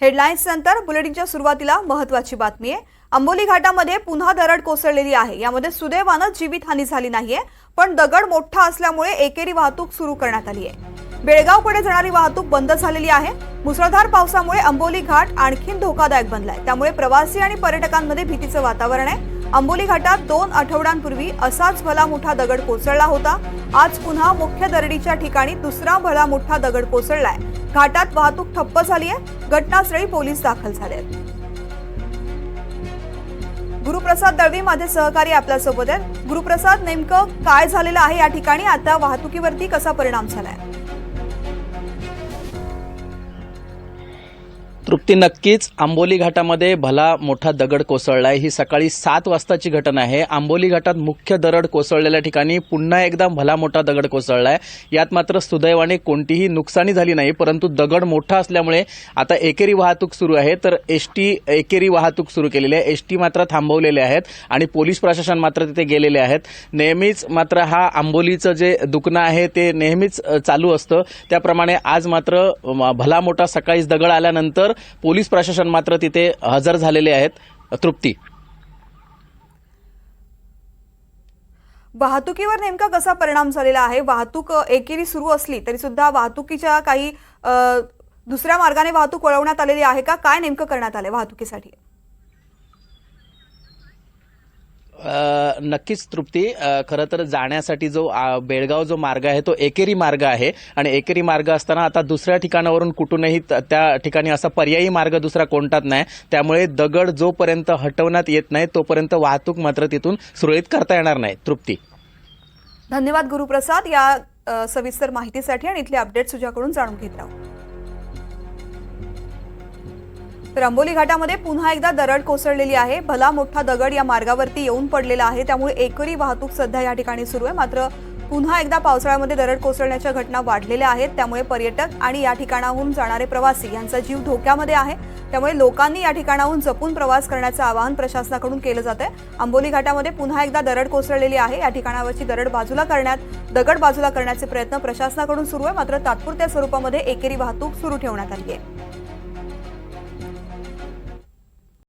Headlines नंतर बुलेटिनच्या सुरुवातीला महत्वाची बातमी आहे. अंबोली घाटामध्ये पुन्हा दरड कोसळलेली आहे. यामध्ये सुदैवानं जीवितहानी झाली नाहीये पण दगड मोठा असल्यामुळे एकेरी वाहतूक सुरू करण्यात आली आहे. बेळगावकडे जाणारी वाहतूक बंद झालेली आहे. मुसळधार पावसामुळे अंबोली घाट आणखीन धोकादायक बनलाय. त्यामुळे प्रवासी आणि पर्यटकांमध्ये भीतीचं वातावरण आहे. अंबोली घाटात दोन आठवड्यांपूर्वी असाच भला मोठा दगड कोसळला होता. आज पुन्हा मुख्य दरडीच्या ठिकाणी दुसरा भला मोठा दगड कोसळलाय. घाटात वाहतूक ठप्प झाली आहे. घटनास्थळी पोलीस दाखल झाले आहेत. गुरुप्रसाद दळवी माझे सहकारी आपल्यासोबत आहेत. गुरुप्रसाद नेमकं काय झालेलं आहे या ठिकाणी? आता वाहतुकीवरती कसा परिणाम झालाय? तृप्ती नक्कीच. आंबोली घाटामध्ये भला मोठा दगड कोसळलाय. ही सकाळी सात वाजताची घटना आहे. आंबोली घाटात मुख्य दरड कोसळलेल्या ठिकाणी पुन्हा एकदा भला मोठा दगड कोसळलाय. यात मात्र सुदैवाने कोणतीही नुकसानी झाली नाही परंतु दगड मोठा असल्यामुळे आता एकेरी वाहतूक सुरू आहे. तर एसटी एकेरी वाहतूक सुरू केलेली आहे. एसटी मात्र थांबवलेले आहेत आणि पोलीस प्रशासन मात्र तिथे गेलेले आहेत. नेहमीच मात्र हा आंबोलीचं जे दुखणं आहे ते नेहमीच चालू असतं. त्याप्रमाणे आज मात्र भला मोठा सकाळीच दगड आल्यानंतर पोलीस प्रशासन मात्र तिथे हजर झालेले आहेत. तृप्ती. वाहतुकीवर नेमका कसा परिणाम झालेला आहे? वाहतूक एकेरी सुरू असली तरी सुद्धा वाहतुकीच्या काही दुसऱ्या मार्गाने वाहतूक वळवण्यात आलेली आहे का? काय नेमकं करण्यात आलंय वाहतुकीसाठी? नक्कीच तृप्ती. खरं तर जाण्यासाठी जो बेळगाव जो मार्ग आहे तो एकेरी मार्ग आहे. आणि एकेरी मार्ग असताना आता दुसऱ्या ठिकाणावरून कुठूनही त- त्या ठिकाणी असा पर्यायी मार्ग दुसरा कोणताच नाही. त्यामुळे दगड जोपर्यंत हटवण्यात येत नाही तोपर्यंत वाहतूक मात्र तिथून सुरळीत करता येणार नाही. तृप्ती. धन्यवाद गुरुप्रसाद या सविस्तर माहितीसाठी आणि इथले अपडेट तुझ्याकडून जाणून घेत तर अंबोली घाटामध्ये पुन्हा एकदा दरड कोसळलेली आहे. भला मोठा दगड या मार्गावरती येऊन पडलेला आहे. त्यामुळे एकरी वाहतूक सध्या या ठिकाणी सुरू आहे. मात्र पुन्हा एकदा पावसाळ्यामध्ये दरड कोसळण्याच्या घटना वाढलेल्या आहेत. त्यामुळे पर्यटक आणि या ठिकाणाहून जाणारे प्रवासी यांचा जीव धोक्यामध्ये आहे. त्यामुळे लोकांनी या ठिकाणाहून जपून प्रवास करण्याचं आवाहन प्रशासनाकडून केलं जात आहे आंबोली घाटामध्ये पुन्हा एकदा दरड कोसळलेली आहे. या ठिकाणावरची दरड बाजूला करण्यात दगड बाजूला करण्याचे प्रयत्न प्रशासनाकडून सुरू आहे. मात्र तात्पुरत्या स्वरूपामध्ये एकेरी वाहतूक सुरू ठेवण्यात आली आहे.